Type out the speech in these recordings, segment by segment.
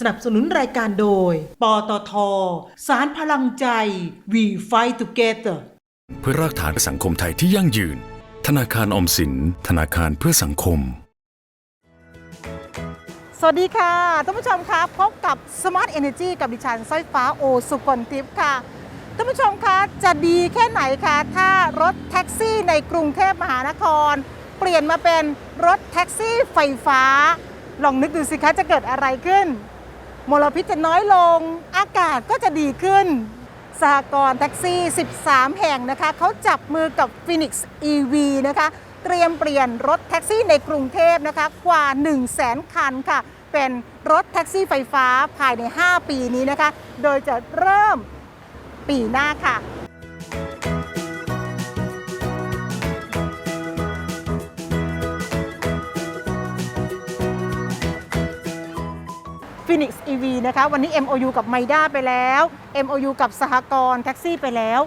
สนับสนุนรายการโดย ปตท สารพลังใจ We Fight Together เพื่อรากฐานสังคมไทยที่ยั่งยืน ธนาคารออมสิน ธนาคารเพื่อสังคม สวัสดีค่ะท่านผู้ชมคะพบกับ Smart Energy กับดิฉันสร้อยฟ้าโอสุกลทิพย์ค่ะท่านผู้ชมคะจะดีแค่ไหนคะถ้ารถแท็กซี่ในกรุงเทพมหานคร เปลี่ยนมาเป็นรถแท็กซี่ไฟฟ้า ลองนึกดูสิคะจะเกิดอะไรขึ้น มลพิษจะน้อยลง อากาศก็จะดีขึ้นสหกรณ์แท็กซี่ 13 แห่งนะคะเขาจับมือกับ Phoenix EV นะคะ เตรียมเปลี่ยนรถแท็กซี่ในกรุงเทพนะคะ กว่า 1 0 0 0 0แสนคันค่ะ เป็นรถแท็กซี่ไฟฟ้าภายใน 5 ปีนี้นะคะ โดยจะเริ่มปีหน้าค่ะ Phoenix EV นะคะ วันนี้ MOU กับไมด้าไปแล้ว MOU กับสหกรณ์แท็กซี่ไปแล้ว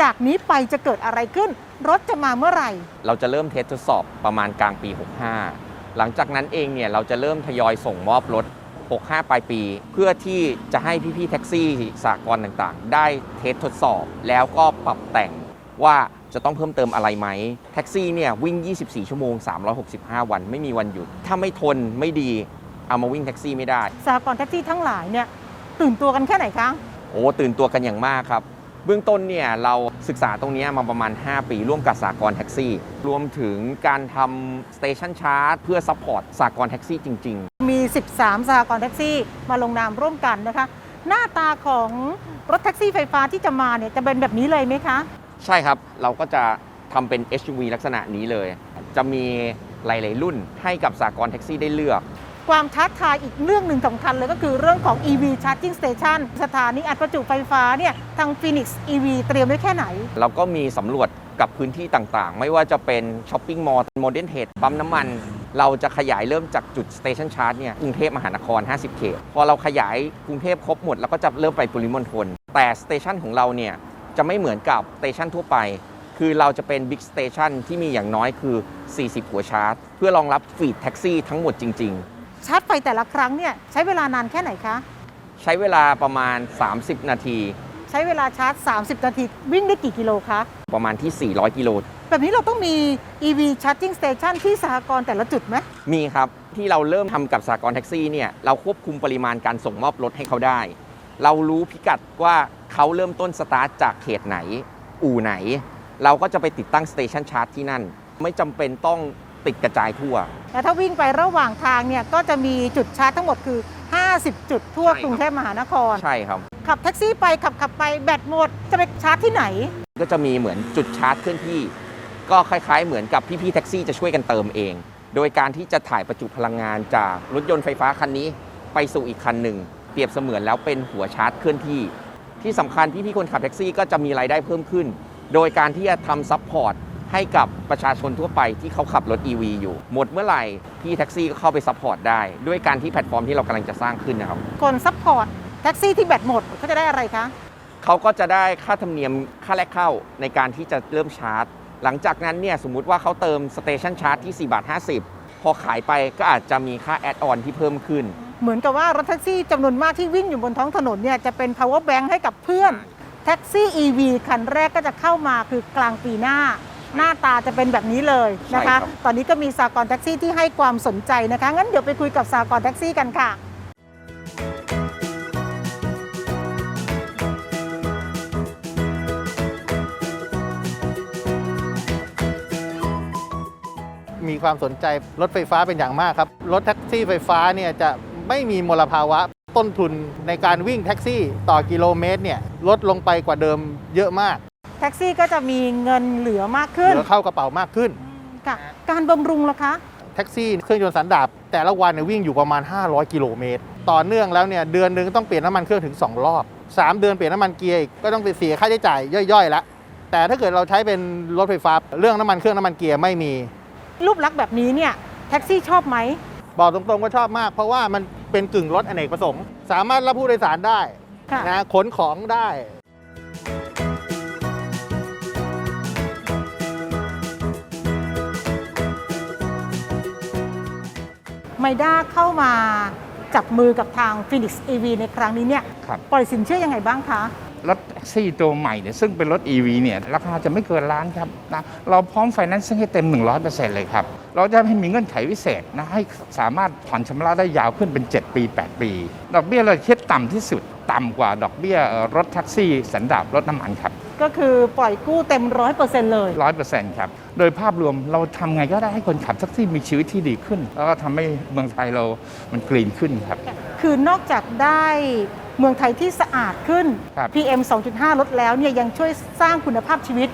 จากนี้ไปจะเกิดอะไรขึ้น รถจะมาเมื่อไหร่ เราจะเริ่มเทสทดสอบประมาณกลางปี 65 หลังจากนั้นเองเนี่ยเราจะเริ่มทยอยส่งมอบรถ 65 ปลายปี เพื่อที่จะให้พี่ๆแท็กซี่สากลต่างๆ ได้เทสทดสอบ แล้วก็ปรับแต่งว่าจะต้องเพิ่มเติมอะไรไหมแท็กซี่เนี่ยวิ่ง 24 ชั่วโมง 365 วันไม่มีวันหยุด ถ้าไม่ทนไม่ดี เอามาวิ่งแท็กซี่ไม่ได้สหกรณ์แท็กซี่ทั้งหลายเนี่ยตื่นตัวกันแค่ไหนคะโอ้ตื่นตัวกันอย่างมากครับ เบื้องต้นเนี่ยเราศึกษาตรงเนี้ยมาประมาณ 5 ปีร่วมกับสากลแท็กซี่ รวมถึงการทำสเตชันชาร์จเพื่อซัพพอร์ตสากลแท็กซี่จริงมี 13สหกรณ์แท็กซี่มาลงนามร่วมกันนะคะ หน้าตาของรถแท็กซี่ไฟฟ้าที่จะมาเนี่ยจะเป็นแบบนี้เลยไหมคะๆใช่ครับเราก็จะทำเป็น SUV ลักษณะนี้เลย จะมีหลาย ๆ รุ่นให้กับสากลแท็กซี่ได้เลือก ความท้าทายอีกเรื่องหนึ่งสำคัญเลยก็คือเรื่องของ EV Charging Station สถานีอัดประจุไฟฟ้าเนี่ยทาง Phoenix EV เตรียมไว้แค่ไหน เราก็มีสำรวจกับพื้นที่ต่างๆ ไม่ว่าจะเป็นช้อปปิ้งมอลล์โมเดิร์นเทดปั๊มน้ำมัน เราจะขยายเริ่มจากจุดสเตชันชาร์จเนี่ยกรุงเทพมหานคร 50 เขต พอเราขยายกรุงเทพครบหมด แล้วก็จะเริ่มไปปริมณฑลแต่สเตชันของเราเนี่ยจะไม่เหมือนกับสเตชันทั่วไป คือเราจะเป็นบิ๊กสเตชันที่มีอย่างน้อยคือ 40 หัวชาร์จ เพื่อรองรับฟีดแท็กซี่ทั้งหมดจริง ชาร์จไฟแต่ละครั้งเนี่ยใช้เวลานานแค่ไหนคะๆใช้เวลาประมาณ 30 นาที ใช้เวลาชาร์จ 30 นาที วิ่งได้กี่กิโลคะ ประมาณที่ 400 กิโล แบบนี้เราต้องมี EV Charging Station ที่สหกรณ์แต่ละจุดไหมมีครับที่เราเริ่มทำกับสากลแท็กซี่เนี่ยเราควบคุมปริมาณการส่งมอบรถให้เขาได้ เรารู้พิกัดว่าเขาเริ่มต้นสตาร์ทจากเขตไหน อู่ไหน เราก็จะไปติดตั้งสเตชันชาร์จที่นั่น ไม่จำเป็นต้อง ติดกระจายทั่ว แล้วถ้าวิ่งไประหว่างทางเนี่ยก็จะมีจุดชาร์จทั้งหมดคือ 50 จุดทั่วใช่ครับ กรุงเทพมหานคร ใช่ครับ ขับแท็กซี่ไปขับขับไปแบตหมดจะไปชาร์จที่ไหน ก็จะมีเหมือนจุดชาร์จเคลื่อนที่ ก็คล้าย ๆ เหมือนกับพี่ๆแท็กซี่จะช่วยกันเติมเอง โดยการที่จะถ่ายประจุพลังงานจากรถยนต์ไฟฟ้าคันนี้ไปสู่อีกคันหนึ่ง เปรียบเสมือนแล้วเป็นหัวชาร์จเคลื่อนที่ ที่สำคัญพี่ๆคนขับแท็กซี่ก็จะมีรายได้เพิ่มขึ้น โดยการที่จะทำซัพพอร์ต ให้กับประชาชนทั่วไปที่เขาขับรถ EV อยู่ หมดเมื่อไหร่ พี่แท็กซี่ก็เข้าไปซัพพอร์ตได้ ด้วยการที่แพลตฟอร์มที่เรากำลังจะสร้างขึ้นนะครับ คนซัพพอร์ตแท็กซี่ที่แบตหมดเขาจะได้อะไรคะ เขาก็จะได้ค่าธรรมเนียมค่าแรกเข้าในการที่จะเริ่มชาร์จ หลังจากนั้นเนี่ยสมมุติว่าเขาเติมสเตชันชาร์จที่4บาท50 พอขายไปก็อาจจะมีค่าแอดออนที่เพิ่มขึ้น เหมือนกับว่ารถแท็กซี่จำนวนมากที่วิ่งอยู่บนท้องถนนเนี่ยจะเป็น power bank ให้กับเพื่อนแท็กซี่ EV คันแรกก็จะเข้ามาคือกลางปีหน้า หน้าตาจะเป็นแบบนี้เลยนะใช่ครัคะบตอนนี้ก็มีสากลแท็กซี่ที่ให้ความสนใจนะคะ งั้นเดี๋ยวไปคุยกับสากลแท็กซี่กันค่ะมีความสนใจรถไฟฟ้าเป็นอย่างมากครับ รถแท็กซี่ไฟฟ้าเนี่ยจะไม่มีมลภาวะ ต้นทุนในการวิ่งแท็กซี่ต่อกิโลเมตรเนี่ยลดลงไปกว่าเดิมเยอะมาก แท็กซี่ก็จะมีเงินเหลือมากเหขึ้นลือเข้ากระเป๋ามากขึ้นค่ะการบำรุงล่ะคะแท็กซี่เครื่องยนต์สันดาปแต่ละวันเนี่ยวิ่งอยู่ประมาณ 500 กิโลเมตร ต่อเนื่องแล้วเนี่ยเดือนหนึ่งต้องเปลี่ยนน้ำมันเครื่องถึง 2 รอบ 3 เดือนเปลี่ยนน้ำมันเกียร์อีกก็ต้องไปเสียค่าใช้จ่ายย่อยๆแล้วแต่ถ้าเกิดเราใช้เป็นรถไฟฟ้าเรื่องน้ำมันเครื่องน้ำมันเกียร์ไม่มี รูปลักษณ์แบบนี้เนี่ยแท็กซี่ชอบไหมบอกตรงๆว่าชอบมาก เพราะว่ามันเป็นกึ่งรถอเนกประสงค์ สามารถรับผู้โดยสารได้ค่ะนะขนของได้ มด้าเข้ามาจับมือกับทาง Phoenix EV ในครั้งนี้เนี่ยครับปล่อยสินเชื่อยังไงบ้างคะ รถแท็กซี่ตัวใหม่เนี่ยซึ่งเป็นรถ EV เนี่ยราคาจะไม่เกินล้านครับนะเราพร้อมไฟแนนซ์ให้เต็ม 100%เลยครับ เราจะให้มีเงื่อนไขพิเศษนะให้สามารถผ่อนชำระได้ยาวขึ้นเป็น 7 ปี 8 ปี ดอกเบี้ยเราคิดต่ำที่สุด ต่ำกว่าดอกเบี้ยเอ่อรถแท็กซี่สันดาปรถน้ำมันครับ ก็คือปล่อยกู้เต็มร้อยเปอร์เซ็นต์เลย ร้อยเปอร์เซ็นต์ครับ โดยภาพรวมเราทำไงก็ได้ให้คนขับแท็กซี่มีชีวิตที่ดีขึ้น แล้วก็ทำให้เมืองไทยเรามันกรีนขึ้นครับ คือนอกจากได้เมืองไทยที่สะอาดขึ้น ครับ PM 2.5 ลดแล้วเนี่ยยังช่วยสร้างคุณภาพชีวิต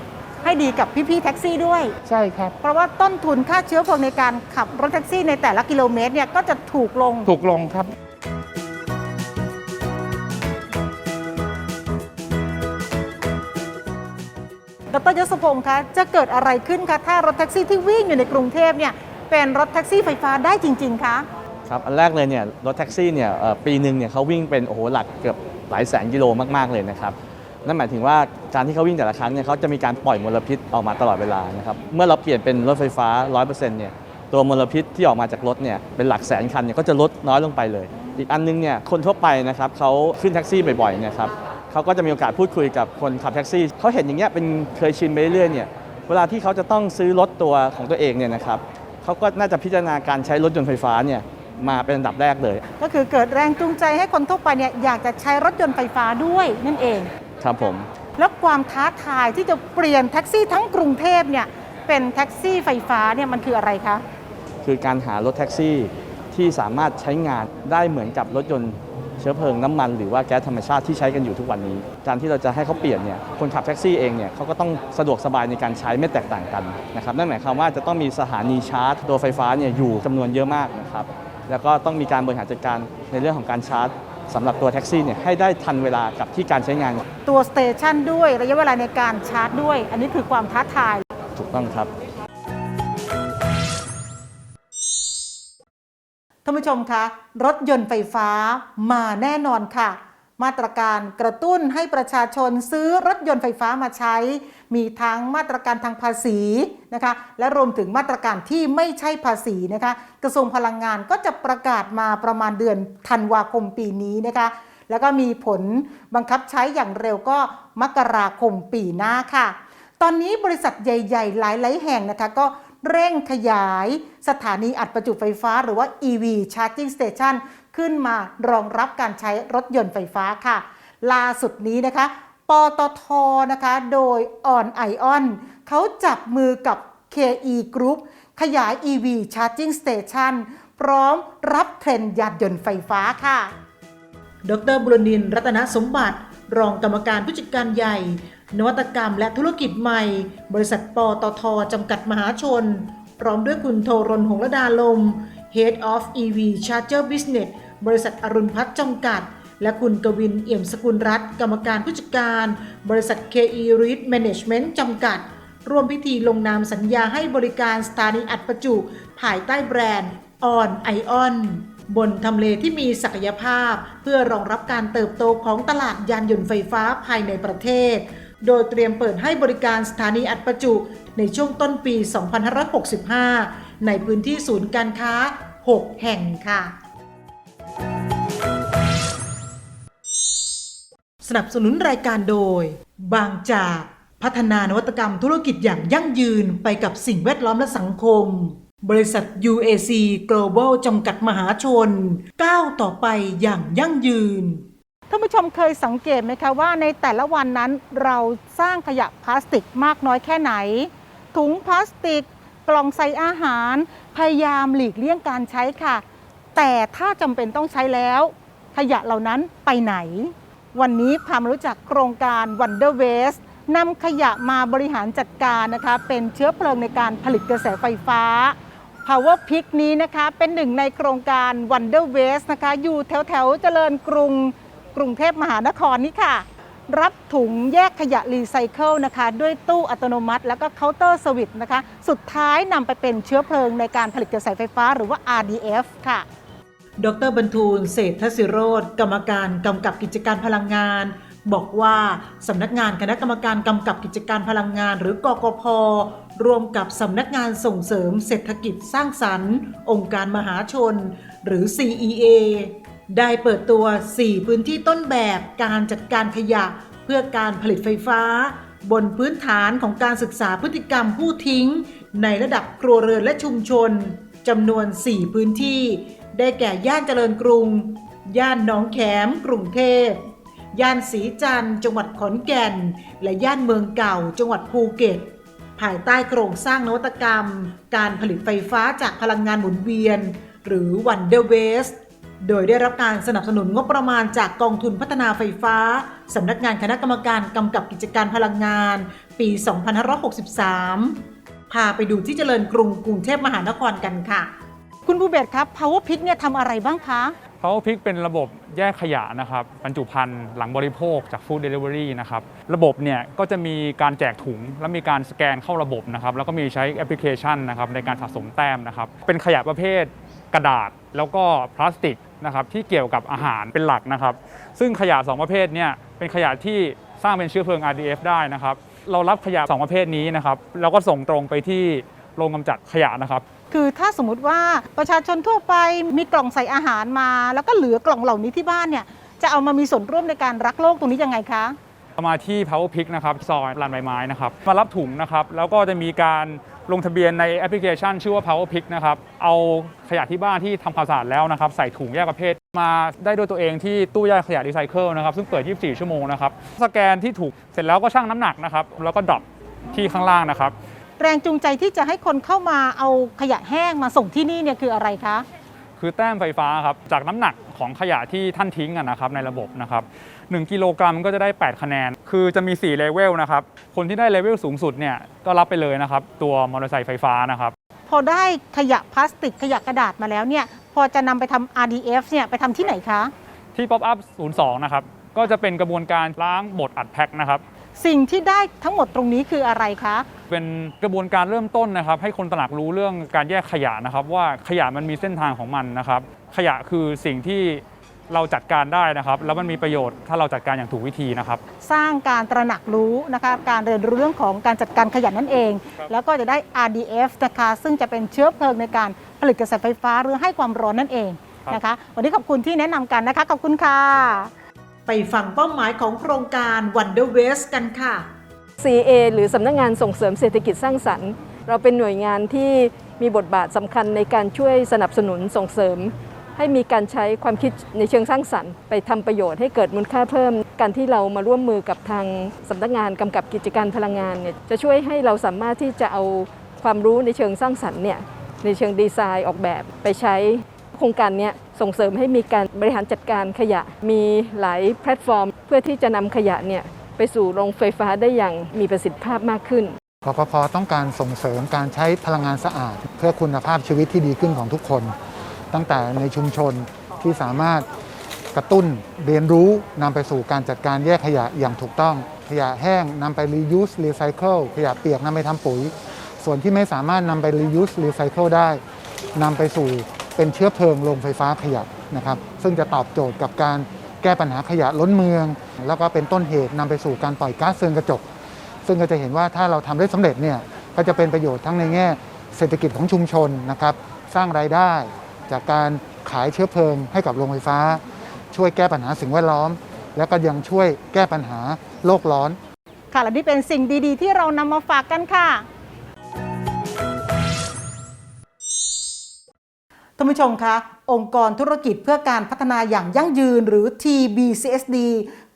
ให้ดีกับพี่ๆแท็กซี่ด้วย ใช่ครับ เพราะว่าต้นทุนค่าเชื้อเพลิงในการขับรถแท็กซี่ในแต่ละกิโลเมตรเนี่ยก็จะถูกลง ถูกลงครับ ดรยศพงศ์คะจะเกิดอะไรขึ้นคะถ้ารถแท็กซี่ที่วิ่งอยู่ในกรุงเทพเนี่ยเป็นรถแท็กซี่ไฟฟ้าได้จริง ๆคะครับอันแรกเลยเนี่ยรถแท็กซี่เนี่ยปีหนึ่งเนี่ยเขาวิ่งเป็นโอ้โหหลักเกือบหลายแสนกิโลมากๆเลยนะครับนั่นหมายถึงว่าการที่เขาวิ่งแต่ละครั้งเนี่ยเขาจะมีการปล่อยมลพิษออกมาตลอดเวลานะครับเมื่อเราเปลี่ยนเป็นรถไฟฟ้า 100%เนี่ยตัวมลพิษที่ออกมาจากรถเนี่ยเป็นหลักแสนคันเนี่ยก็จะลดน้อยลงไปเลย อีกอันนึงเนี่ยคนทั่วไปนะครับเขาขึ้นแท็กซี่บ่อยๆเนี่ยครับ เขาก็จะมีโอกาสพูดคุยกับคนขับแท็กซี่เขาเห็นอย่างเงี้ยเป็นเคยชินไปเรื่อยๆเนี่ยเวลาที่เขาจะต้องซื้อรถตัวของตัวเองเนี่ยนะครับเขาก็น่าจะพิจารณาการใช้รถยนต์ไฟฟ้าเนี่ยมาเป็นอันดับแรกเลย ก็คือเกิดแรงจูงใจให้คนทั่วไปเนี่ยอยากจะใช้รถยนต์ไฟฟ้าด้วยนั่นเอง ครับผม แล้วความท้าทายที่จะเปลี่ยนแท็กซี่ทั้งกรุงเทพเนี่ยเป็นแท็กซี่ไฟฟ้าเนี่ยมันคืออะไรคะ คือการหารถแท็กซี่ที่สามารถใช้งานได้เหมือนกับรถยนต์ เชื้อเพลิงน้ำมันหรือว่าแก๊สธรรมชาติที่ใช้กันอยู่ทุกวันนี้ การที่เราจะให้เขาเปลี่ยนเนี่ยคนขับแท็กซี่เองเนี่ยเขาก็ต้องสะดวกสบายในการใช้ไม่แตกต่างกันนะครับนั่นหมายความว่าจะต้องมีสถานีชาร์จตัวไฟฟ้าเนี่ยอยู่จำนวนเยอะมากนะครับแล้วก็ต้องมีการบริหารจัดการในเรื่องของการชาร์จสำหรับตัวแท็กซี่เนี่ยให้ได้ทันเวลากับที่การใช้งาน ตัวสเตชันด้วยระยะเวลาในการชาร์จด้วย อันนี้คือความท้าทาย ถูกต้องครับ ท่านผู้ชมคะรถยนต์ไฟฟ้ามาแน่นอนค่ะ มาตรการกระตุ้นให้ประชาชนซื้อรถยนต์ไฟฟ้ามาใช้ มีทั้งมาตรการทางภาษีนะคะและรวมถึงมาตรการที่ไม่ใช่ภาษีนะคะกระทรวงพลังงานก็จะประกาศมาประมาณเดือนธันวาคมปีนี้นะคะแล้วก็มีผลบังคับใช้อย่างเร็วก็มกราคมปีหน้าค่ะ ตอนนี้บริษัทใหญ่ ๆ หลายๆแห่งนะคะก็ เร่งขยายสถานีอัดประจุไฟฟ้าหรือว่า EV Charging Station ขึ้นมารองรับการใช้รถยนต์ไฟฟ้าค่ะ ล่าสุดนี้นะคะ ปตทนะคะ โดยออนไอออนเขาจับมือกับ KE Group ขยาย EV Charging Station พร้อมรับเทรนด์ยานยนต์ไฟฟ้าค่ะ ดรบุรณินทร์รัตนสมบัติ รองกรรมการผู้จัดการใหญ่ นวัตกรรมและธุรกิจใหม่ บริษัทปตทจำกัดมหาชน พร้อมด้วยคุณโทรนหงระดาลม Head of EV Charger Business บริษัทอรุณพัฒน์จำกัด และคุณกวินเอี่ยมสกุลรัตน์กรรมการผู้จัดการ บริษัท KE Read Management จำกัด ร่วมพิธีลงนามสัญญาให้บริการสถานีอัดประจุ ภายใต้แบรนด์ On Ion บนทำเลที่มีศักยภาพ เพื่อรองรับการเติบโตของตลาดยานยนต์ไฟฟ้าภายในประเทศ โดยเตรียมเปิดให้บริการสถานีอัดประจุในช่วงต้นปี 2565 ในพื้นที่ศูนย์การค้า 6 แห่งค่ะ สนับสนุนรายการโดย บางจากพัฒนานวัตกรรมธุรกิจอย่างยั่งยืนไปกับสิ่งแวดล้อมและสังคม บริษัท UAC Global จำกัดมหาชน ก้าวต่อไปอย่างยั่งยืน ท่านผู้ชมเคยสังเกตไหมคะว่าในแต่ละวันนั้นเราสร้างขยะพลาสติกมากน้อยแค่ไหน ถุงพลาสติก กล่องใส่อาหาร พยายามหลีกเลี่ยงการใช้ค่ะ แต่ถ้าจำเป็นต้องใช้แล้ว ขยะเหล่านั้นไปไหน วันนี้พามารู้จักโครงการ Wonder Waste นำขยะมาบริหารจัดการนะคะ เป็นเชื้อเพลิงในการผลิตกระแสไฟฟ้า Power Pick นี้นะคะ เป็นหนึ่งในโครงการ Wonder Waste นะคะ อยู่แถวแถวเจริญกรุง กรุงเทพมหานครนี้ค่ะ รับถุงแยกขยะรีไซเคิลนะคะ ด้วยตู้อัตโนมัติ แล้วก็เคาน์เตอร์สวิตช์นะคะ สุดท้ายนำไปเป็นเชื้อเพลิงในการผลิตกระแสไฟฟ้าหรือว่า RDF ค่ะดรบรรทูลเศรษฐศิโรธกรรมการกำกับกิจการพลังงาน บอกว่าสำนักงานคณะกรรมการกำกับกิจการพลังงาน หรือกกพร่วมกับสำนักงานส่งเสริมเศรษฐกิจสร้างสรรค์ องค์การมหาชน หรือ CEA ได้เปิดตัว 4 พื้นที่ต้นแบบการจัดการขยะ เพื่อการผลิตไฟฟ้า บนพื้นฐานของการศึกษาพฤติกรรมผู้ทิ้ง ในระดับครัวเรือนและชุมชนจำนวน 4 พื้นที่ ได้แก่ย่านเจริญกรุง ย่านหนองแขม กรุงเทพ ย่านสีจันทร์จังหวัดขอนแก่น และย่านเมืองเก่า จังหวัดภูเก็ต ภายใต้โครงสร้างนวัตกรรม การผลิตไฟฟ้าจากพลังงานหมุนเวียน หรือ Wonder Waste โดยได้รับการสนับสนุนงบประมาณจากกองทุนพัฒนาไฟฟ้า สำนักงานคณะกรรมการกำกับกิจการพลังงาน ปี 2563 พาไปดูที่เจริญกรุงกรุงเทพมหานครกันค่ะ คุณภูเบศครับ Power Pick เนี่ยทำอะไรบ้างคะ Power Pick เป็นระบบแยกขยะนะครับบรรจุภัณฑ์หลังบริโภคจาก Food Delivery นะครับระบบเนี่ยก็จะมีการแจกถุง และมีการสแกนเข้าระบบนะครับแล้วก็มีใช้แอปพลิเคชันนะครับในการสะสมแต้มนะครับเป็นขยะประเภทกระดาษแล้วก็พลาสติก นะครับที่เกี่ยวกับอาหารเป็นหลักนะครับ ซึ่งขยะ 2 ประเภทเนี่ยเป็นขยะที่สร้างเป็นเชื้อเพลิง RDF ได้นะครับ เรารับขยะ 2 ประเภทนี้นะครับแล้วก็ส่งตรงไปที่โรงกำจัดขยะนะครับคือถ้าสมมติว่าประชาชนทั่วไปมีกล่องใส่อาหารมา แล้วก็เหลือกล่องเหล่านี้ที่บ้านเนี่ยจะเอามามีส่วนร่วมในการรักโลกตรงนี้ยังไงคะมาที่ Power Pick นะครับซอยลานใบไม้นะครับมารับถุงนะครับแล้วก็จะมีการ ลงทะเบียนในแอปพลิเคชันชื่อว่า Power Pick นะครับ เอาขยะที่บ้านที่ทำความสะอาดแล้วนะครับ ใส่ถุงแยกประเภทมาได้ด้วยตัวเองที่ตู้แยกขยะรีไซเคิลนะครับ ซึ่งเปิด 24 ชั่วโมงนะครับ สแกนที่ถูกเสร็จแล้วก็ชั่งน้ำหนักนะครับ แล้วก็ดรอปที่ข้างล่างนะครับ แรงจูงใจที่จะให้คนเข้ามาเอาขยะแห้งมาส่งที่นี่เนี่ยคืออะไรคะ คือแต้มไฟฟ้าครับ จากน้ำหนัก ของขยะที่ท่านทิ้งอะนะครับในระบบนะครับ1กิโลกรัมก็จะได้ 8 คะแนน คือจะมี 4 เลเวลนะครับ คนที่ได้เลเวลสูงสุดเนี่ยก็รับไปเลยนะครับ ตัวมอเตอร์ไซค์ไฟฟ้านะครับ พอได้ขยะพลาสติกขยะกระดาษมาแล้วเนี่ยพอจะนำไปทำ RDF เนี่ยไปทำที่ไหนคะ ที่ Pop Up 02 นะครับ ก็จะเป็นกระบวนการล้างบดอัดแพ็คนะครับ สิ่งที่ได้ทั้งหมดตรงนี้คืออะไรคะ เป็นกระบวนการเริ่มต้นนะครับ ให้คนตระหนักรู้เรื่องการแยกขยะนะครับ ว่าขยะมันมีเส้นทางของมันนะครับ ขยะคือสิ่งที่เราจัดการได้นะครับ แล้วมันมีประโยชน์ถ้าเราจัดการอย่างถูกวิธีนะครับ สร้างการตระหนักรู้นะคะการเรียนรู้เรื่องของการจัดการขยะนั่นเอง แล้วก็จะได้ RDF นะคะซึ่งจะเป็นเชื้อเพลิงในการผลิตกระแสไฟฟ้าหรือให้ความร้อนนั่นเองนะคะวันนี้ขอบคุณที่แนะนำกันนะคะขอบคุณค่ะ ไปฟังเป้าหมายของโครงการ Wonder Waste กันค่ะ CA หรือสำนักงงานส่งเสริมเศรษฐกิจสร้างสรรค์ เราเป็นหน่วยงานที่มีบทบาทสำคัญในการช่วยสนับสนุนส่งเสริม ให้มีการใช้ความคิดในเชิงสร้างสรรค์ ไปทำประโยชน์ให้เกิดมูลค่าเพิ่ม การที่เรามาร่วมมือกับทางสำนักงานกำกับกิจการพลังงานเนี่ยจะช่วยให้เราสามารถที่จะเอาความรู้ในเชิงสร้างสรรค์เนี่ยในเชิงดีไซน์ออกแบบไปใช้โครงการเนี้ยส่งเสริมให้มีการบริหารจัดการขยะ มีหลายแพลตฟอร์ม เพื่อที่จะนำขยะเนี่ยไปสู่โรงไฟฟ้าได้อย่างมีประสิทธิภาพมากขึ้นกพพต้องการส่งเสริมการใช้พลังงานสะอาด เพื่อคุณภาพชีวิตที่ดีขึ้นของทุกคน ตั้งแต่ในชุมชนที่สามารถกระตุ้นเรียนรู้นำไปสู่การจัดการแยกขยะอย่างถูกต้อง ขยะแห้งนำไป reuse recycle ขยะเปียกนำไปทำปุ๋ย ส่วนที่ไม่สามารถนำไป reuse recycle ได้นำไปสู่เป็นเชื้อเพลิงโรงไฟฟ้าขยะนะครับ ซึ่งจะตอบโจทย์กับการแก้ปัญหาขยะล้นเมือง แล้วก็เป็นต้นเหตุนำไปสู่การปล่อยก๊าซเรือนกระจก ซึ่งก็จะเห็นว่าถ้าเราทำได้สำเร็จเนี่ยก็จะเป็นประโยชน์ทั้งในแง่เศรษฐกิจของชุมชนนะครับ สร้างรายได้ จากการขายเชื้อเพลิงให้กับโรงไฟฟ้า ช่วยแก้ปัญหาสิ่งแวดล้อม แล้วก็ยังช่วยแก้ปัญหาโลกร้อน ค่ะและนี่เป็นสิ่งดีๆ ที่เรานำมาฝากกันค่ะท่านผู้ชมคะองค์กรธุรกิจเพื่อการพัฒนาอย่างยั่งยืนหรือ TBCSD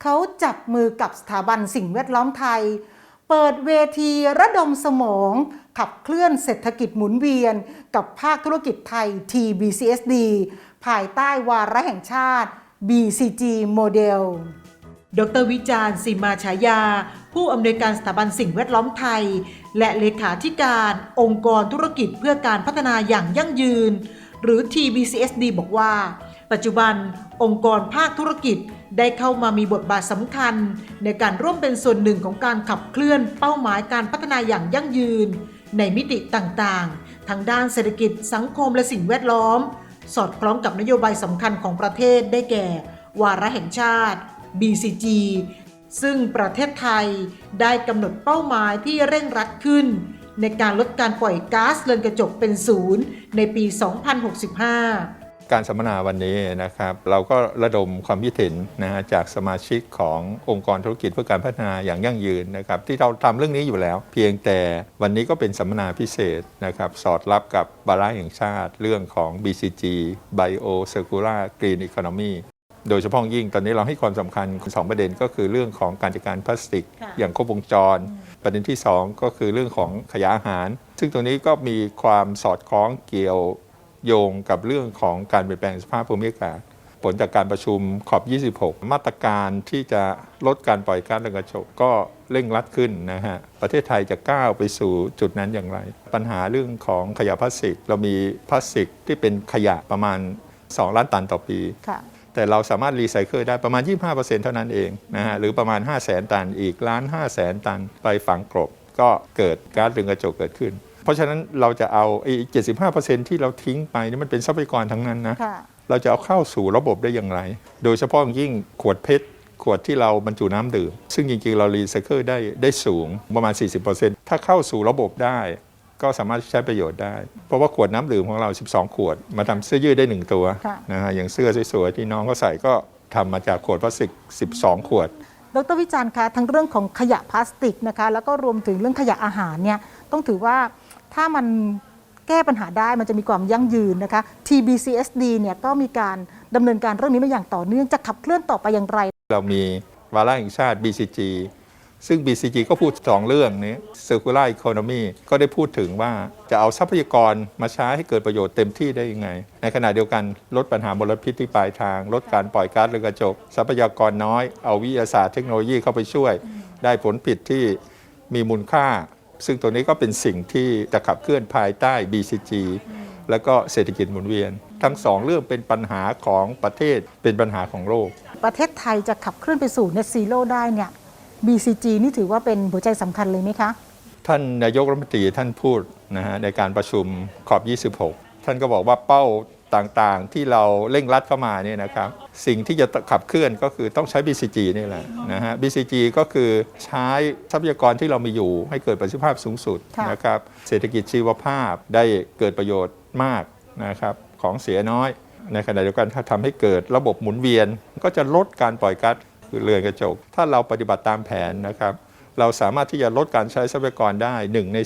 เขาจับมือกับสถาบันสิ่งแวดล้อมไทย เปิดเวทีระดมสมอง ขับเคลื่อนเศรษฐกิจหมุนเวียน กับภาคธุรกิจไทย TBCSD ภายใต้วาระแห่งชาติ BCG โมเดล ดรวิจารณ์สิมาฉายา ผู้อำนวยการสถาบันสิ่งแวดล้อมไทย และเลขาธิการองค์กรธุรกิจเพื่อการพัฒนาอย่างยั่งยืน หรือ TBCSD บอกว่า ปัจจุบันองค์กรภาคธุรกิจได้เข้ามามีบทบาทสำคัญ ในการร่วมเป็นส่วนหนึ่งของการขับเคลื่อนเป้าหมายการพัฒนาอย่างยั่งยืน ในมิติต่างๆ ทั้งด้านเศรษฐกิจสังคมและสิ่งแวดล้อม สอดคล้องกับนโยบายสำคัญของประเทศได้แก่ วาระแห่งชาติ BCG ซึ่งประเทศไทยได้กำหนดเป้าหมายที่เร่งรัดขึ้น ในการลดการปล่อยก๊าซเรือนกระจกเป็นศูนย์ในปี 2065 การสัมมนาวันนี้นะครับ เราก็ระดมความคิดเห็นนะฮะจากสมาชิกขององค์กรธุรกิจเพื่อการพัฒนาอย่างยั่งยืนนะครับ ที่เราทำเรื่องนี้อยู่แล้ว เพียงแต่วันนี้ก็เป็นสัมมนาพิเศษนะครับ สอดรับกับบาระแห่งชาติ เรื่องของ BCG Bio Circular Green Economy โดยเฉพาะยิ่งตอนนี้เราให้ความสำคัญสองประเด็นก็คือเรื่องของการจัดการพลาสติกค่ะอย่างครบวงจร ประเด็นที่ 2 ก็คือเรื่องของขยะอาหาร ซึ่งตรงนี้ก็มีความสอดคล้องเกี่ยว โยงกับเรื่องของการเปลี่ยนแปลงสภาพภูมิอากาศ ผลจากการประชุมขอบ 26 มาตรการที่จะลดการปล่อยก๊าซเรือนกระจกก็เร่งรัดขึ้นนะฮะ ประเทศไทยจะก้าวไปสู่จุดนั้นอย่างไร ปัญหาเรื่องของขยะพลาสติก เรามีพลาสติกที่เป็นขยะประมาณ 2 ล้านตันต่อปีค่ะแต่เราสามารถรีไซเคิลได้ประมาณ 25%เท่านั้นเองนะฮะ หรือประมาณ 5 0 0แสนตัน อีกล้าน5 0 0แสนตัน ไปฝังกลบก็เกิดก๊าซเรือนกระจกเกิดขึ้น เพราะฉะนั้นเราจะเอาไอ้75%ที่เราทิ้งไปนี่มันเป็นทรัพยากรทั้งนั้นนะค่ะเราจะเอาเข้าสู่ระบบได้อย่างไร โดยเฉพาะอย่างยิ่งขวดเพชรขวดที่เราบรรจุน้ำดื่ม ซึ่งจริงๆ เรารีไซเคิลได้ได้สูงประมาณ 40%ถ้าเข้าสู่ระบบได้ ก็สามารถใช้ประโยชน์ได้ เพราะว่าขวดน้ำดื่มของเรา 12 ขวด มาทำเสื้อยืดได้ 1 ตัวค่ะนะฮะอย่างเสื้อสวยๆที่น้องเขาใส่ก็ทำมาจากขวดพลาสติก 12 ขวด ดรวิจารณ์คะทั้งเรื่องของขยะพลาสติกนะคะแล้วก็รวมถึงเรื่องขยะอาหารเนี่ยต้องถือว่า ถ้ามันแก้ปัญหาได้มันจะมีความยั่งยืนนะคะ TBCSD เนี่ยก็มีการดำเนินการเรื่องนี้มาอย่างต่อเนื่องจะขับเคลื่อนต่อไปอย่างไร เรามีวาระแห่งชาติ BCG ซึ่ง BCG ก็พูดสองเรื่องนี้ Circular Economy ก็ได้พูดถึงว่าจะเอาทรัพยากรมาใช้ให้เกิดประโยชน์เต็มที่ได้ยังไง ในขณะเดียวกันลดปัญหามลพิษที่ปลายทาง ลดการปล่อยก๊าซเรือนกระจก ทรัพยากรน้อย เอาวิทยาศาสตร์เทคโนโลยีเข้าไปช่วย ได้ผลผิดที่มีมูลค่า ซึ่งตัวนี้ก็เป็นสิ่งที่จะขับเคลื่อนภายใต้ BCG แล้วก็เศรษฐกิจหมุนเวียน ทั้งสองเรื่องเป็นปัญหาของประเทศเป็นปัญหาของโลก ประเทศไทยจะขับเคลื่อนไปสู่ Net Zero ได้เนี่ย BCG นี่ถือว่าเป็นหัวใจสำคัญเลยไหมคะ ท่านนายกรัฐมนตรีท่านพูดนะฮะในการประชุมขอบ 26 ท่านก็บอกว่าเป้า ต่างๆ ที่เราเร่งรัดเข้ามาเนี่ยนะครับสิ่งที่จะขับเคลื่อนก็คือต้องใช้ BCG นี่แหละนะฮะ BCG ก็คือใช้ทรัพยากรที่เรามีอยู่ ให้เกิดประสิทธิภาพสูงสุดค่ะนะครับเศรษฐกิจชีวภาพได้เกิดประโยชน์มากนะครับของเสียน้อย ในขณะเดียวกันถ้าทำให้เกิดระบบหมุนเวียน ก็จะลดการปล่อยก๊าซเรือนกระจก ถ้าเราปฏิบัติตามแผนนะครับเราสามารถที่จะลดการใช้ทรัพยากรได้ 1 ใน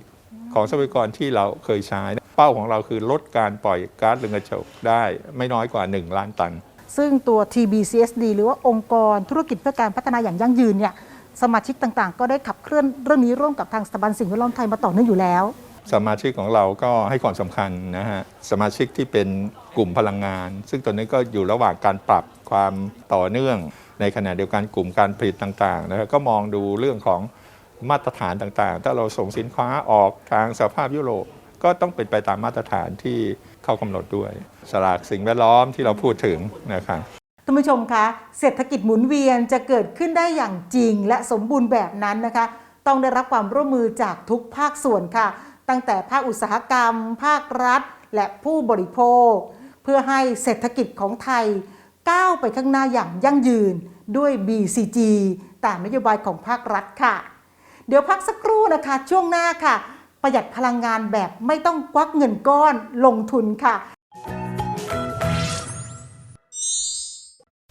4 ของทรัพยากรที่เราเคยใช้ เป้าของเราคือลดการปล่อยก๊าซเรือนกระจกได้ไม่น้อยกว่า 1 ล้านตัน ซึ่งตัว TBCSD หรือว่าองค์กรธุรกิจเพื่อการพัฒนาอย่างยั่งยืนเนี่ยสมาชิกต่างๆ ก็ได้ขับเคลื่อนเรื่องนี้ร่วมกับทางสถาบันสิ่งแวดล้อมไทยมาต่อเนื่องอยู่แล้ว สมาชิกของเราก็ให้ความสำคัญนะฮะสมาชิกที่เป็นกลุ่มพลังงาน ซึ่งตอนนี้ก็อยู่ระหว่างการปรับความต่อเนื่อง ในขณะเดียวกันกลุ่มการผลิตต่างๆนะครับก็มองดูเรื่องของมาตรฐานต่างๆ ถ้าเราส่งสินค้าออกทางสหภาพยุโรป ก็ต้องเป็นไปตามมาตรฐานที่เข้ากำหนดด้วย สลากสิ่งแวดล้อมที่เราพูดถึงนะครับท่านผู้ชมคะเศรษฐกิจหมุนเวียนจะเกิดขึ้นได้อย่างจริง และสมบูรณ์แบบนั้นนะคะ ต้องได้รับความร่วมมือจากทุกภาคส่วนค่ะ ตั้งแต่ภาคอุตสาหกรรม ภาครัฐ และผู้บริโภค เพื่อให้เศรษฐกิจของไทย ก้าวไปข้างหน้าอย่างยั่งยืนด้วย BCG ตามนโยบายของภาครัฐค่ะ เดี๋ยวพักสักครู่นะคะ ช่วงหน้าค่ะ ประหยัดพลังงานแบบไม่ต้องควักเงินก้อนลงทุนค่ะ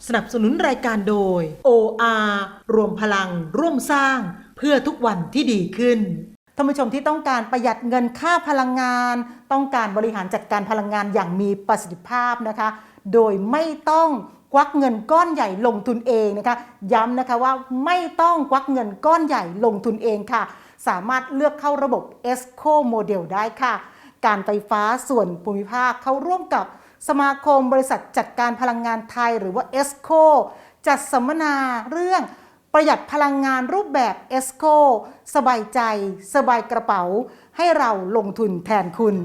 สนับสนุนรายการโดย OR รวมพลังร่วมสร้างเพื่อทุกวันที่ดีขึ้นท่านผู้ชมที่ต้องการประหยัดเงินค่าพลังงาน ต้องการบริหารจัดการพลังงานอย่างมีประสิทธิภาพนะคะ โดยไม่ต้องควักเงินก้อนใหญ่ลงทุนเองนะคะ ย้ำนะคะว่าไม่ต้องควักเงินก้อนใหญ่ลงทุนเองค่ะ สามารถเลือกเข้าระบบ ESCO Model ได้ค่ะ การไฟฟ้าส่วนภูมิภาคเขาร่วมกับสมาคมบริษัทจัดการพลังงานไทยหรือว่า ESCO จัดสัมมนาเรื่องประหยัดพลังงานรูปแบบ ESCO สบายใจ สบายกระเป๋า ให้เราลงทุนแทนคุณ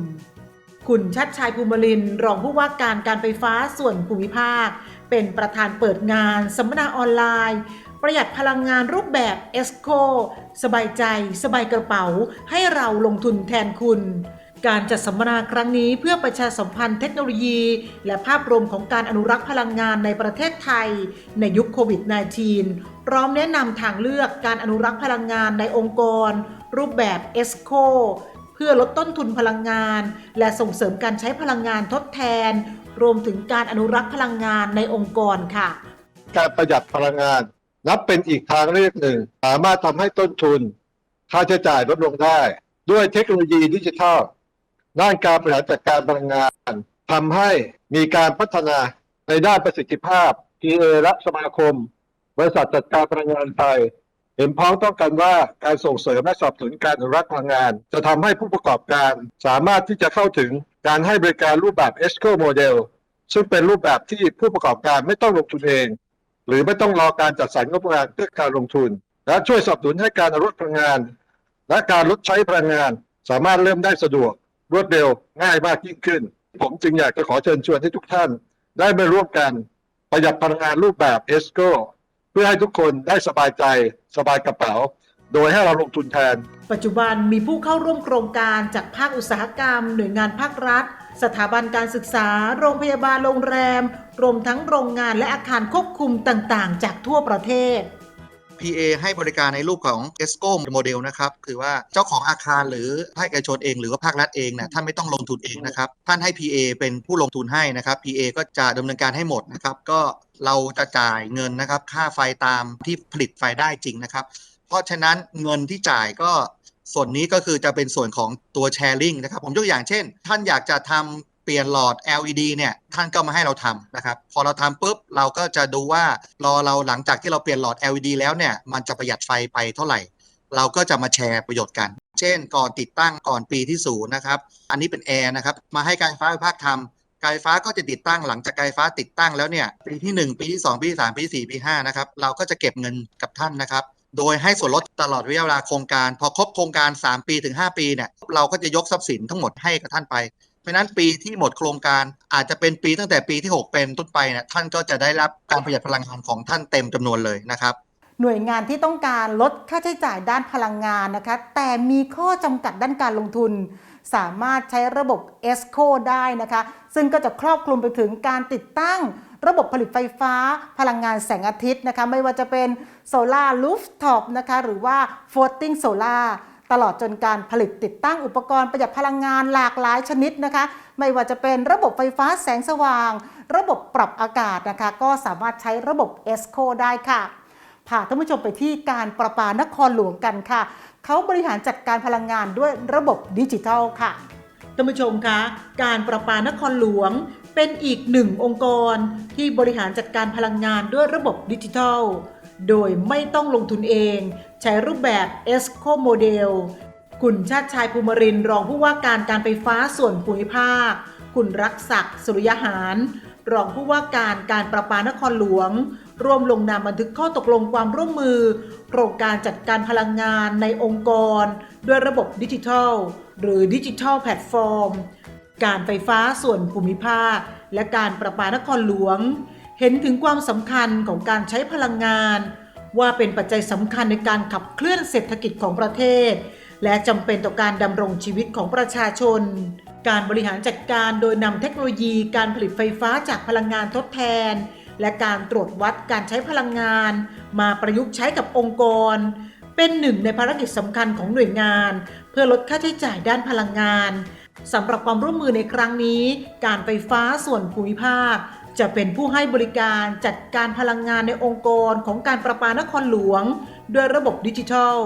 คุณชัดชัยภูมิลิน รองผู้ว่าการการไฟฟ้าส่วนภูมิภาค เป็นประธานเปิดงานสัมมนาออนไลน์ ประหยัดพลังงานรูปแบบ ESCO สบายใจ สบายกระเป๋า ให้เราลงทุนแทนคุณ การจัดสัมมนาครั้งนี้เพื่อประชาสัมพันธ์เทคโนโลยี และภาพรวมของการอนุรักษ์พลังงานในประเทศไทย ในยุคโควิด -19 พร้อมแนะนำทางเลือกการอนุรักษ์พลังงานในองค์กร รูปแบบ ESCO เพื่อลดต้นทุนพลังงาน และส่งเสริมการใช้พลังงานทดแทน รวมถึงการอนุรักษ์พลังงานในองค์กรค่ะ การประหยัดพลังงาน นับเป็นอีกทางเลือกหนึ่ง สามารถทำให้ต้นทุน ค่าใช้จ่ายลดลงได้ ด้วยเทคโนโลยีดิจิทัลด้านการบริหารจัดการพลังงานทำให้มีการพัฒนาในด้านประสิทธิภาพ TA และสมาคม บริษัทจัดการพลังงานไทยเห็นพ้องต้องกันว่าการส่งเสริมและสนับสนุนการอนุรักษ์พลังงาน จะทำให้ผู้ประกอบการสามารถที่จะเข้าถึงการให้บริการรูปแบบ ESCO Model ซึ่งเป็นรูปแบบที่ผู้ประกอบการไม่ต้องลงทุนเอง หรือไม่ต้องรอการจัดสรรงบประมาณเพื่อการลงทุน และช่วยสนับสนุนให้การอนุรักษ์พลังงาน และการลดใช้พลังงาน สามารถเริ่มได้สะดวก รวดเร็วง่ายมากยิ่งขึ้น ผมจึงอยากจะขอเชิญชวนให้ทุกท่าน ได้มาร่วมกันประหยัดพลังงานรูปแบบ ESCO เพื่อให้ทุกคนได้สบายใจสบายกระเป๋า โดยให้เราลงทุนแทน ปัจจุบันมีผู้เข้าร่วมโครงการจากภาคอุตสาหกรรม หน่วยงานภาครัฐ สถาบันการศึกษา โรงพยาบาลโรงแรม รวมทั้งโรงงานและอาคารควบคุมต่างๆ จากทั่วประเทศ PA ให้บริการในรูปของ ESCO โมเดลนะครับคือว่าเจ้าของอาคารหรือภาคเอกชนเอง หรือว่าภาครัฐเองเนี่ยท่านไม่ต้องลงทุนเองนะครับ ท่านให้ PA เป็นผู้ลงทุนให้นะครับ PA ก็จะดำเนินการให้หมดนะครับ ก็เราจะจ่ายเงินนะครับ ค่าไฟตามที่ผลิตไฟได้จริงนะครับ เพราะฉะนั้นเงินที่จ่ายก็ ส่วนนี้ก็คือจะเป็นส่วนของตัวแชร์ลิงนะครับ ผมยกอย่างเช่น ท่านอยากจะทำเปลี่ยนหลอด LED เนี่ยท่านก็มาให้เราทำนะครับ พอเราทำปุ๊บเราก็จะดูว่ารอเราหลังจากที่เราเปลี่ยนหลอด LED แล้วเนี่ยมันจะประหยัดไฟไปเท่าไหร่ เราก็จะมาแชร์ประโยชน์กัน เช่น ก่อนติดตั้งก่อนปีที่ศูนย์นะครับ อันนี้เป็นแอร์นะครับ มาให้การไฟฟ้าภาคทำการไฟฟ้าก็จะติดตั้งหลังจากการไฟฟ้าติดตั้งแล้วเนี่ยปีที่ 1 ปีที่ 2 ปีที่ 3 ปีที่4ปีที่5นะครับเราก็จะเก็บเงินกับท่านนะครับ โดยให้ส่วนลดตลอดระยะเวลาโครงการ พอครบโครงการ 3 ปีถึง 5 ปีเนี่ยเราก็จะยกทรัพย์สินทั้งหมดให้กับท่านไป เพราะนั้นปีที่หมดโครงการอาจจะเป็นปีตั้งแต่ปีที่ 6 เป็นต้นไปเนี่ยท่านก็จะได้รับการประหยัดพลังงานของท่านเต็มจำนวนเลยนะครับหน่วยงานที่ต้องการลดค่าใช้จ่ายด้านพลังงานนะคะ แต่มีข้อจำกัดด้านการลงทุน สามารถใช้ระบบ ESCO ได้นะคะ ซึ่งก็จะครอบคลุมไปถึงการติดตั้ง ระบบผลิตไฟฟ้า พลังงานแสงอาทิตย์นะคะไม่ว่าจะเป็นโซลาร์ลูฟท็อปนะคะหรือว่า floating solar ตลอดจนการผลิตติดตั้งอุปกรณ์ประหยัดพลังงานหลากหลายชนิดนะคะ ไม่ว่าจะเป็นระบบไฟฟ้าแสงสว่าง ระบบปรับอากาศนะคะ ก็สามารถใช้ระบบ ESCO ได้ค่ะพาท่านผู้ชมไปที่การประปานครหลวงกันค่ะ เขาบริหารจัดการพลังงานด้วยระบบดิจิทัลค่ะท่านผู้ชมคะ การประปานครหลวง เป็นอีกหนึ่งองค์กรที่บริหารจัดการพลังงานด้วยระบบดิจิทัล โดยไม่ต้องลงทุนเอง ใช้รูปแบบ ESCO Model คุณชาติชายภูมิรินทร์รองผู้ว่าการการไฟฟ้าส่วนภูมิภาค คุณรักศักดิ์สุริยหาร รองผู้ว่าการการประปานครหลวง ร่วมลงนามบันทึกข้อตกลงความร่วมมือ โครงการจัดการพลังงานในองค์กร ด้วยระบบดิจิทัล หรือดิจิทัลแพลตฟอร์ม การไฟฟ้าส่วนภูมิภาค และการประปานครหลวง เห็นถึงความสำคัญของการใช้พลังงาน ว่าเป็นปัจจัยสำคัญในการขับเคลื่อนเศรษฐกิจของประเทศ และจำเป็นต่อการดำรงชีวิตของประชาชน การบริหารจัดการโดยนำเทคโนโลยีการผลิตไฟฟ้าจากพลังงานทดแทน และการตรวจวัดการใช้พลังงาน มาประยุกต์ใช้กับองค์กรเป็นหนึ่งในภารกิจสำคัญของหน่วยงาน เพื่อลดค่าใช้จ่ายด้านพลังงาน สำหรับความร่วมมือในครั้งนี้ การไฟฟ้าส่วนภูมิภาค จะเป็นผู้ให้บริการจัดการพลังงานในองค์กรของการประปานครหลวง ด้วยระบบดิจิทัล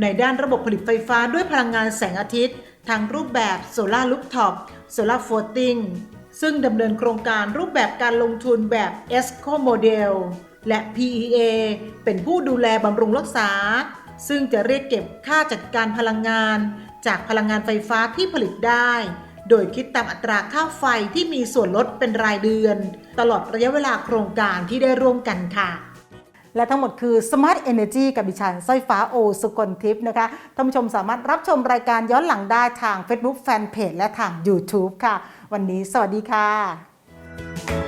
ในด้านระบบผลิตไฟฟ้าด้วยพลังงานแสงอาทิตย์ทั้งรูปแบบโซลารูฟท็อปโซลาโฟลติงซึ่งดำเนินโครงการรูปแบบการลงทุนแบบ ESCO Model และ PEA เป็นผู้ดูแลบำรุงรักษา ซึ่งจะเรียกเก็บค่าจัดการพลังงาน จากพลังงานไฟฟ้าที่ผลิตได้ โดยคิดตามอัตราค่าไฟที่มีส่วนลดเป็นรายเดือน ตลอดระยะเวลาโครงการที่ได้ร่วมกันค่ะ และทั้งหมดคือ Smart Energy กับดิฉันสร้อยฟ้าโอสุกลทิพย์นะคะ ท่านผู้ชมสามารถรับชมรายการย้อนหลังได้ทาง Facebook Fanpage และทาง YouTube ค่ะ วันนี้สวัสดีค่ะ